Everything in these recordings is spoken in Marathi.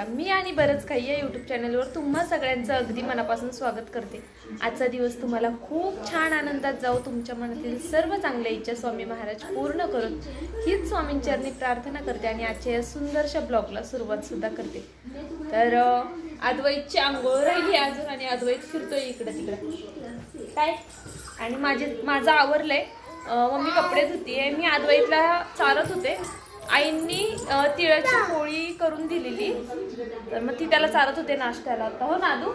नमस्ते मी आणि बरंच काही या यूट्यूब चॅनलवर तुम्हा सगळ्यांचं अगदी मनापासून स्वागत करते. आजचा दिवस तुम्हाला खूप छान आनंदात जाऊ तुमच्या मनातील सर्व चांगल्या इच्छा स्वामी महाराज पूर्ण करून हीच स्वामींचरणी प्रार्थना करते आणि आजच्या या सुंदरशा ब्लॉगला सुरुवात सुद्धा करते. तर अद्वैतची आंघोळ राहिली अजून आणि अद्वैत फिरतोय इकडं तिकडं. काय? आणि माझे माझं आवरलंय. आहे मम्मी कपडे धुतीये. मी अद्वैतला चालत होते. आईंनी तिळाची पोळी करून दिलेली. तर मग ती त्याला चालत होते नाश्त्याला. आता हो ना आदू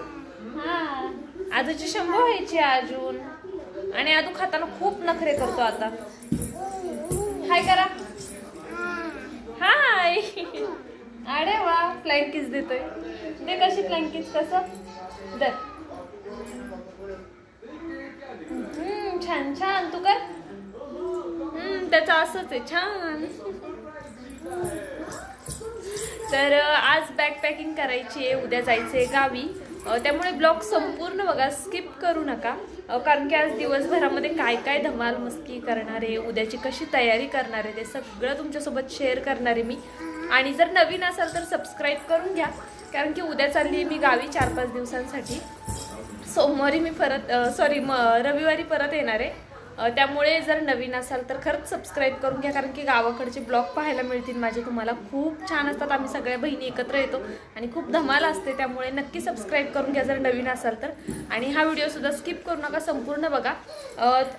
हा. आदूची शंभर व्हायची अजून? आणि आदू खाताना खूप नखरे करतो आता. हाय करा. हाय. अरे वा फ्लँकीज देतोय. ते कशी फ्लँकीज कसं? दर छान छान. तू कर. हम्म, त्याचं असंच आहे. छान. तर आज बॅग पॅकिंग करायची आहे उद्या जायचं आहे गावी त्यामुळे ब्लॉग संपूर्ण बघा स्किप करू नका. कारण की आज दिवसभरामध्ये काय काय धमाल मस्ती करणार आहे उद्याची कशी तयारी करणार आहे ते सगळं तुमच्यासोबत शेअर करणार आहे मी. आणि जर नवीन असाल तर सबस्क्राईब करून घ्या. कारण की उद्या चालली आहे मी गावी चार पाच दिवसांसाठी. सोमवारी मी परत सॉरी म रविवारी परत येणार आहे. त्यामुळे जर नवीन असाल तर खरंच सबस्क्राईब करून घ्या कारण की गावाकडचे ब्लॉग पाहायला मिळतील माझे. तुम्हाला खूप छान असतात. आम्ही सगळ्या बहिणी एकत्र येतो आणि खूप धमाल असते त्यामुळे नक्की सबस्क्राईब करून घ्या जर नवीन असाल तर. आणि हा व्हिडिओसुद्धा स्किप करू नका संपूर्ण बघा.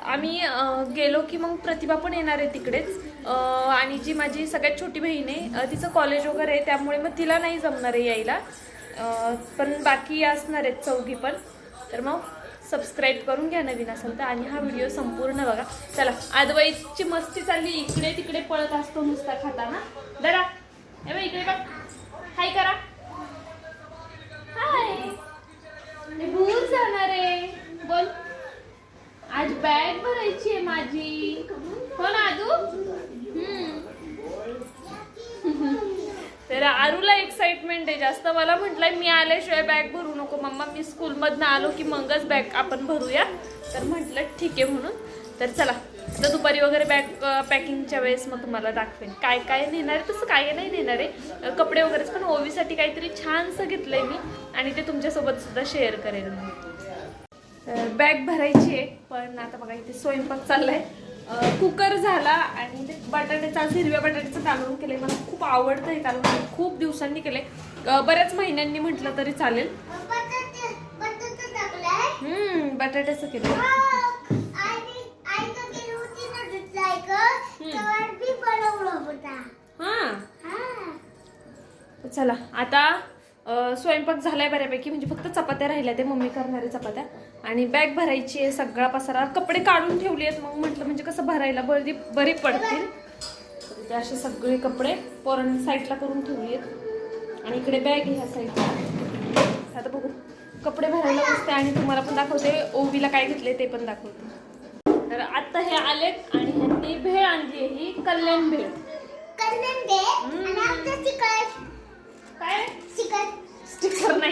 आम्ही गेलो की मग प्रतिभा पण येणार आहे तिकडेच. आणि जी माझी सगळ्यात छोटी बहीण आहे तिचं कॉलेज वगैरे आहे त्यामुळे मग तिला नाही जमणार आहे यायला. पण बाकी असणार आहेत चौघी पण. तर मग सबस्क्राईब करून घ्या नवीन असेल तर. आणि हा व्हिडिओ संपूर्ण बघा. चला आदवाईची मस्ती चालली. इकडे तिकडे पळत असतो नुसता खाताना. जरा हे बघ इकडे बघ. हाय करा. हाय भूल जाणार आहे. बोल. आज बॅग भरायची आहे माझी. हो ना आदू? हम्म. तर आरूला एक्साइटमेंट आहे जास्त. मला म्हटलंय मी आल्याशिवाय बॅग भरू नको मम्मा. मी स्कूलमधनं आलो की मगच बॅग आपण भरूया. तर म्हटलं ठीक आहे म्हणून. तर चला. तर दुपारी वगैरे बॅग पॅकिंगच्या वेळेस मग तुम्हाला दाखवेन. काय काय नेणार आहे? तसं काय नाही नेणार आहे. कपडे वगैरेच पण ओवीसाठी काहीतरी छानसं घेतलंय मी आणि ते तुमच्यासोबत सुद्धा शेअर करेन मी. बॅग भरायची आहे पण आता बघा इथे स्वयंपाक चाललाय. कुकर झाला आणि ते बटाट्याचा आज हिरव्या बटाट्याचं कालवण केले मला खूप आवडतं हे कालवण मी खूप दिवसांनी केले बऱ्याच महिन्यांनी म्हटलं तरी चालेल. हम्म बटाट्याचं केलं हा. चला आता स्वयंपाक झालाय बऱ्यापैकी म्हणजे फक्त चपात्या राहिल्या ते मम्मी करणारे चपात्या. आणि बॅग भरायची आहे सगळा पसारा. कपडे काढून ठेवली आहेत मग म्हटलं म्हणजे कसं भरायला बरी बरी पडतील. असे सगळे कपडे पोरांनी साईडला करून ठेवली आहेत. आणि इकडे बॅग आहे ह्या साईडला. आता बघू. कपडे भरायला बसते आणि तुम्हाला पण दाखवते. ओवीला काय घेतले ते पण दाखवते. तर आता हे आलेत आणि ह्यांनी भेळ आणली आहे ही कल्याण भेळ.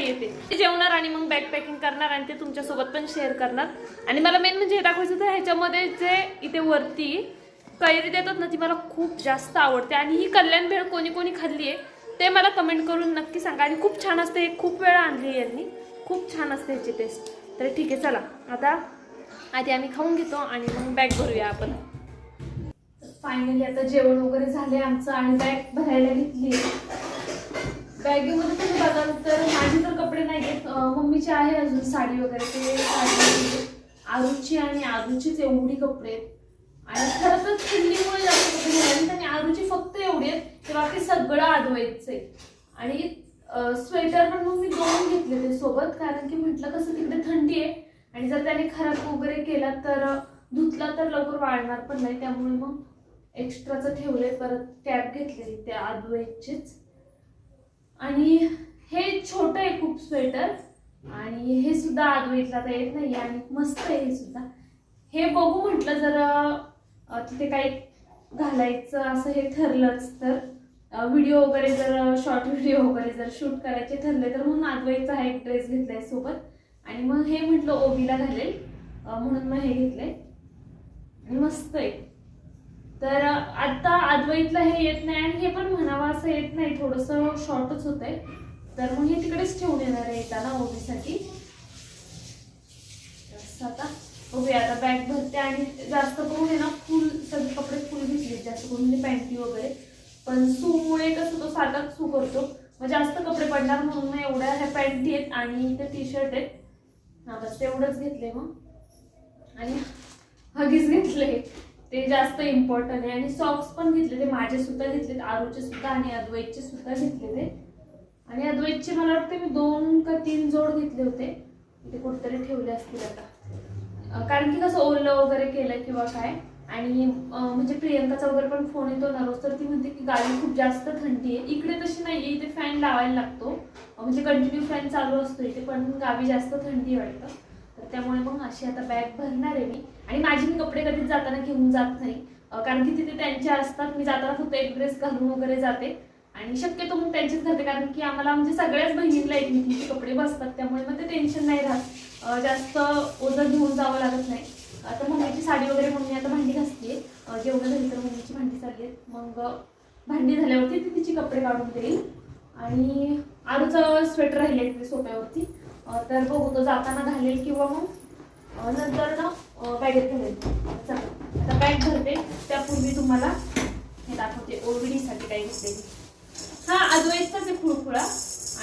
येते. ते जेवणार आणि मग बॅग पॅकिंग करणार आणि ते तुमच्यासोबत पण शेअर करणार. आणि मला मेन म्हणजे हे दाखवायचं तर ह्याच्यामध्ये जे इथे वरती कैरी देतात ना ती मला खूप जास्त आवडते. आणि ही कल्याण भेळ कोणी कोणी खाल्ली आहे ते मला कमेंट करून नक्की सांगा. आणि खूप छान असते हे खूप वेळा आणली यांनी. खूप छान असते ह्याची टेस्ट तर ठीक आहे चला. आता आधी आम्ही खाऊन घेतो आणि मग बॅग भरूया आपण. फायनली आता जेवण वगैरे झाले आमचं आणि बॅग भरायला घेतली. बॅगेमध्ये तुम्ही बघाल तर माझे तर कपडे नाही आहेत मम्मीचे आहे अजून साडी वगैरे. ते साडी म्हणजे आरूची आणि आरूचीच एवढी कपडे आहेत. आणि खरं तर थंडीमुळे जास्त कपडे घालायचे आणि आरूची फक्त एवढी आहेत ते बाकी सगळं आदवायचं आहे आणि स्वेटर पण मग मी दोन घेतले ते सोबत कारण की म्हटलं कसं तिकडे थंडी आहे आणि जर त्याने खराब वगैरे केला तर धुतला तर लवकर वाळणार पण नाही. त्यामुळे मग एक्स्ट्राचं ठेवलंय परत कॅप घेतलेली त्या आदवायचीच आणि हे छोटं आहे खूप स्वेटर आणि हे सुद्धा आदवेतला तर येत नाही आणि मस्त आहे हे सुद्धा. हे बघू म्हटलं जर तिथे काही घालायचं असं हे ठरलंच तर. व्हिडिओ वगैरे जर शॉर्ट व्हिडिओ वगैरे जर शूट करायचे ठरले तर म्हणून आदवाईचा हा एक ड्रेस घेतलाय सोबत. आणि मग हे म्हटलं ओबीला घालेल. म्हणून मग हे घेतलंय. आणि मस्त आहे. तर आता अद्वैतला हे येत नाही आणि हे पण म्हणावं असं येत नाही. थोडस शॉर्टच होत आहे तर मग हे तिकडेच ठेवून येणार आहे येताना ओबीसाठी. आता ओबी आता बॅग भरते आणि जास्त करून आहे ना फुल सगळे कपडे फुल घेतले जास्त करून म्हणजे पॅन्टी वगैरे. पण सूमुळे कसं तो साधाच सू करतो. मग जास्त कपडे पडणार म्हणून मग एवढ्या ह्या पॅन्टी आहेत आणि ते टी शर्ट आहेत. हा बस तेवढंच घेतले मग. आणि हगीज घेतले ते जास्त इम्पॉर्टंट आहे. आणि सॉक्स पण घेतले ते. माझे सुद्धा घेतलेत. आरूचे सुद्धा आणि अद्वैतचे सुद्धा घेतले ते. आणि अद्वैतचे मला वाटते मी दोन का तीन जोड घेतले होते. ते कुठेतरी ठेवले असतील आता. कारण की कसं ओलं वगैरे केलं किंवा काय. आणि म्हणजे प्रियंकाचा वगैरे पण फोन येतो ना रोज. तर ती म्हणते की गाडी खूप जास्त थंडी आहे. इकडे तशी नाही इथे फॅन लावायला लागतो. म्हणजे कंटिन्यू फॅन चालू असतो इथे. पण गावी जास्त थंडी वाटतं. त्यामुळे मग अशी आता बॅग भरणार आहे मी. आणि माझी मी कपडे कधीच जाताना घेऊन जात नाही. कारण की तिथे त्यांचे असतात. मी जाताना फक्त एक ड्रेस घालून वगैरे जाते. आणि शक्यतो मग त्यांचेच घालते. कारण की आम्हाला म्हणजे सगळ्याच बहिणींना एकमेकींचे कपडे बसतात. त्यामुळे मग ते टेन्शन नाही राहत. जास्त ओझं घेऊन जावं लागत नाही. आता मम्मीची साडी वगैरे मम्मी आता भांडी घासते जेवण झाली तर मम्मीची भांडी चालली आहेत मग भांडी झाल्यावरती ती तिची कपडे काढून देईल. आणि आरूचं स्वेटर राहिले सोप्यावरती. तर बघू तो जाताना घालेल किंवा मग नंतर ना बॅगेत घालेल चला आता बॅग भरते. त्यापूर्वी तुम्हाला हे दाखवते. ओबीडीसाठी काय घेते हा अद्वैतचाच आहे फुळफुळा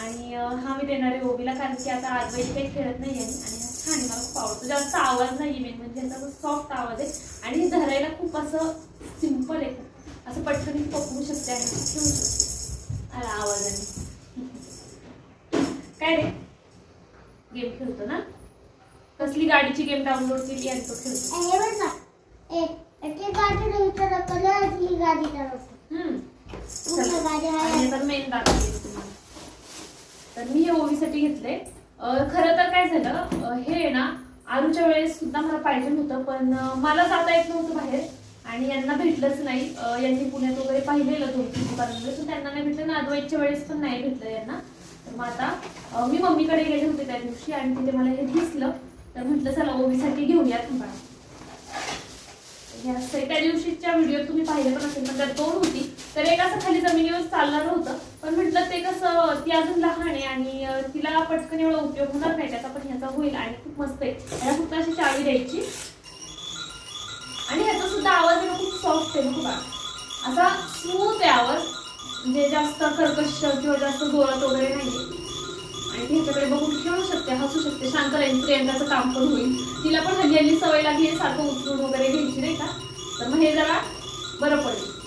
आणि हा मी देणार आहे ओबीला कारण की आता अद्वैत काही खेळत नाही आहे आणि हा छान मला खूप आवडतो. जास्त आवाज नाही मेन म्हणजे याचा सॉफ्ट आवाज आहे. आणि धरायला खूप असं सिंपल आहे. असं पटकन पकडू शकते आणि ठेवू शकते. आला आवाजाने काय रे? गेम खेळतो ना? कसली गाडीची गेम डाउनलोड केली आणि तो खेळतो? तर मी हे ओवीसाठी घेतले खरं तर काय झालं हे ना आरूच्या वेळेस सुद्धा मला पाहिजे होतं पण मला जाता येत नव्हतं बाहेर. आणि यांना भेटलंच नाही. यांनी पुण्यात वगैरे पाहिलेलं दोन तीन दुकानांमध्ये त्यांना नाही भेटलं. ना अद्वैतच्या वेळेस पण नाही भेटलं यांना. तर मग आता मी मम्मीकडे गेले होते त्या दिवशी आणि तिथे मला हे दिसलं. तर म्हटलं चला ओबीसाठी घेऊया तुम्हाला त्या दिवशीच्या व्हिडिओ तुम्ही पाहिले पण असेल पण त्यात दोन होती. तर एक असं खाली जमिनीवर चालणार होतं. पण म्हटलं ते कसं ती अजून लहान आहे आणि तिला पटकन एवढा उपयोग होणार नाही त्याचा पण ह्याचा होईल आणि खूप मस्त आहे. त्याला फक्त अशी चावी द्यायची. आणि ह्याचा सुद्धा आवाज खूप सॉफ्ट आहे बघा. असा स्मूथ आहे आवाज. म्हणजे जास्त कर्कश किंवा जास्त जोरात वगैरे नाही आणि ह्याच्याकडे बघून खेळू शकते हसू शकते. शांत राहील प्रियंकाचं काम पण होईल. तिला पण हल्ली हल्ली सवय लागली आहे सारखं उचलून वगैरे घ्यायची नाही का? तर मग हे जरा बरं पडेल.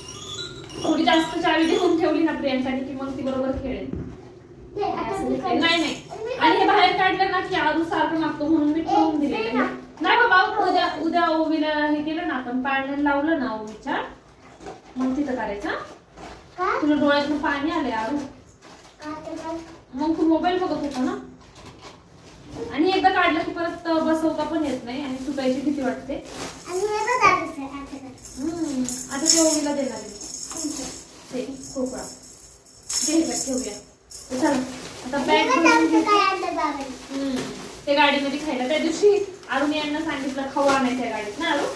थोडी जास्त चावी देऊन ठेवली ना प्रियंकाने की मग ती बरोबर खेळेल. नाही नाही. आणि हे बाहेर काढलं ना की आरू सारखं मागतो म्हणून मी ठेवून आहे. नाही बाबा उद्या उद्या ओवीला हे केलं ना आपण पाण्याला लावलं ना ओवीच्या. मग तिथं करायचं तुला डोळ्यातून पाणी आले आरू? मग तू मोबाईल बघत होता ना? आणि एकदा काढलं की परत बसवता पण येत नाही आणि सुटायची भीती वाटते. हे आता ते ओवीला देणार आहे. ते खोकळा ठेवूया. चला आता बॅग ते गाडीमध्ये खायला. त्या दिवशी अरुण यांना सांगितलं खाऊ आणायच्या गाडीत. ना अरुण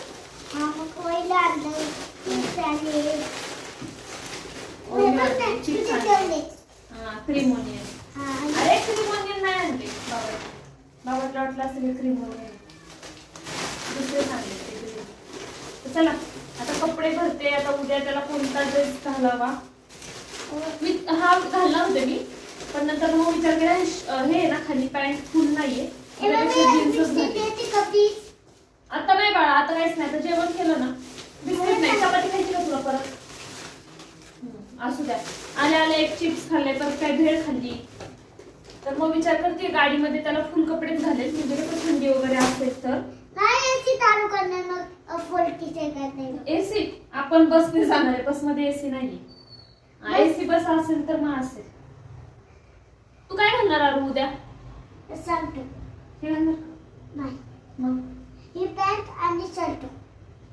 क्रीम ओनियन हा, आणि- अरे क्रीम ओनियन नाही आणले बाबा बाबाला वाटलं असेल क्रीम ओनियन दुसरे सांगले चला आता कपडे भरते आता उद्या त्याला कोणता ड्रेस घालावा मी हा घालणार होते मी. पण नंतर मग विचार केला हे ना खाली पॅन्ट फुल नाहीये हे बघ, त्यापेक्षा हे जीन्सच बिस्किट घालेल. देते का please? आता नाही बाळा आता काहीच नाही आता जेवण केलं ना बिस्किट नाही चपाती खायची का तुला परत हम्म, असू द्या आल्या आल्या एक चिप्स खाल्ले परत काय भेळ खाल्ली. तर मग विचार करते गाडीमध्ये त्याला फुल कपडेच घालेल म्हणजे कसं थंडी वगैरे असेल तर. एसी आपण बसने जाणार आहे बसमध्ये एसी नाही एसी बस. असेल तर मग असेल. तू काय घालणार आरू उद्या? सांगतो हे घालणार नाही. मग? ही पॅन्ट आणि शर्ट.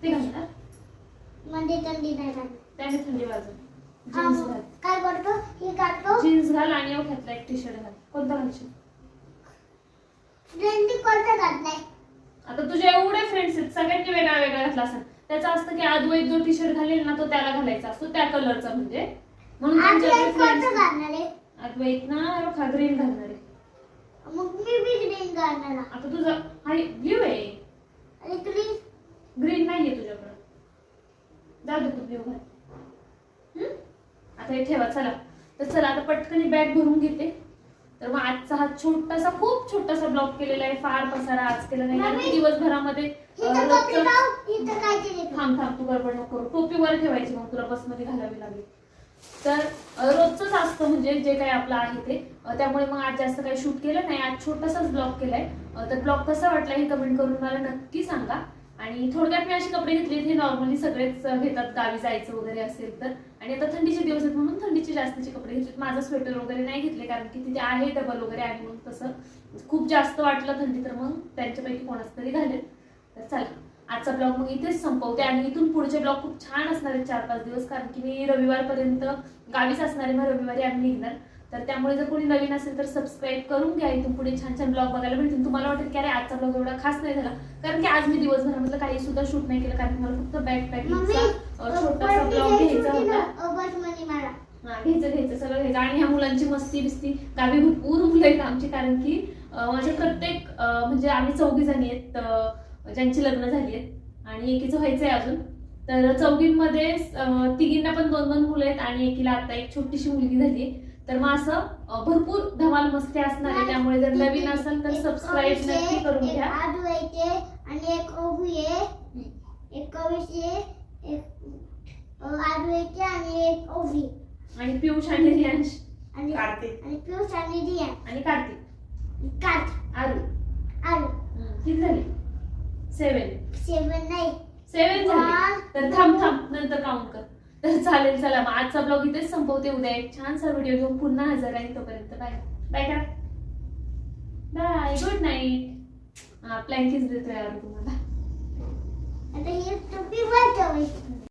ते घालणार? म्हणजे थंडी नाही लागणार. त्याने थंडी वाजून काय करतो? ही काढतो. जीन्स घाल आणि अवघ्यातला एक टी शर्ट घाल. कोणता घालशील? ट्रेंडी कोणतं घात नाही आता तुझे एवढे फ्रेंड्स आहेत सगळ्यांनी वेगळा वेगळा घातला असेल. त्याचं असतं की अद्वैत जो टी शर्ट घालेल ना तो त्याला घालायचा असतो त्या कलरचा म्हणजे. म्हणून एक कोणतं friends- घालणार आहे? अद्वैत ना हा ग्रीन घालणार आहे. मग मी बी ग्रीन घालणार आहे. आता तुझा हा ब्ल्यू आहे. आणि ग्रीन ग्रीन नाहीये तुझ्याकडं. जाऊ दे तू ब्ल्यू घाल. हम्म? आता हे ठेवा चला. तर चला आता पटकन बॅग भरून घेते. तर मग आजचा हा छोटासा खूप छोटासा ब्लॉग केलेला आहे. फार पसारा आज केला नाही. दिवसभरामध्ये. थांब थांब तू गडबड नको करू. टोपी वर ठेवायची मग तुला बसमध्ये घालावी लागेल. तर रोजचंच असतं म्हणजे जे काही आपलं आहे ते. त्यामुळे मग आज जास्त काही शूट केलं नाही. आज छोटासाच ब्लॉग केलाय. तर ब्लॉग कसा वाटला हे कमेंट करून मला नक्की सांगा. आणि थोडक्यात मी असे कपडे घेतले हे नॉर्मली सगळेच घेतात गावी जायचं वगैरे असेल तर. आणि आता थंडीचे दिवस आहेत म्हणून थंडीचे जास्तीचे कपडे घेतले माझं स्वेटर वगैरे नाही घेतले कारण की तिथे आहे डबल वगैरे आहे म्हणून तसं. खूप जास्त वाटलं थंडी तर मग त्यांच्यापैकी कोणाच तरी घालेल. तर चालेल. आजचा ब्लॉग मग इथेच संपवते आणि इथून पुढचे ब्लॉग खूप छान असणार आहेत चार पाच दिवस. कारण की मी रविवारपर्यंत गावीच असणार आहे मग रविवारी आम्ही निघणार. तर त्यामुळे जर कोणी नवीन असेल तर सबस्क्राईब करून घ्या. इथून पुढे छान छान ब्लॉग बघायला भेटतील. तुम्हाला वाटेल की अरे आजचा ब्लॉग एवढा खास नाही झाला. कारण की आज मी दिवसभरामधलं काही सुद्धा शूट नाही केलं. कारण मला फक्त बॅग पॅकिंगचा छोटासा ब्लॉग घ्यायचा होती. घ्यायचं घ्यायचं. सगळं घ्यायचं. आणि ह्या मुलांची मस्ती बिस्ती. गावी भरपूर मुलं आहेत आमची. कारण की माझे प्रत्येक म्हणजे आम्ही चौघी जणी आहेत. ज्यांची लग्न झाली आहेत. आणि एकीचं व्हायचंय अजून. तर चौघींमध्ये तिघींना पण दोन दोन मुलं आहेत. आणि एकीला आता एक छोटीशी मुलगी झाली तर मग असं भरपूर धमाल मस्ती असणार आहे. त्यामुळे जर नवीन असेल तर सबस्क्राईब नक्की करून एक घ्या. आणि एक ओबी आहे एक येते आणि एक ओबी आणि पियुष आणि रियांश. आणि कार्तिक. आणि पियुष आणि रिया आणि कार्तिक. काठ आरू. हम्म, किती झाली? सेवन सेवन नाही. सेवन झाले. तर थांब थांब. नंतर काउंट कर. तर चालेल चला. मग आजचा ब्लॉग इथेच संपवते. उद्या एक छानसा व्हिडिओ घेऊन पुन्हा हजर राहील तोपर्यंत. बाय बाय का बाय गुड नाईट हा प्लँकीच देतोय यार तुम्हाला. आता हे टोपी वर ठेवायची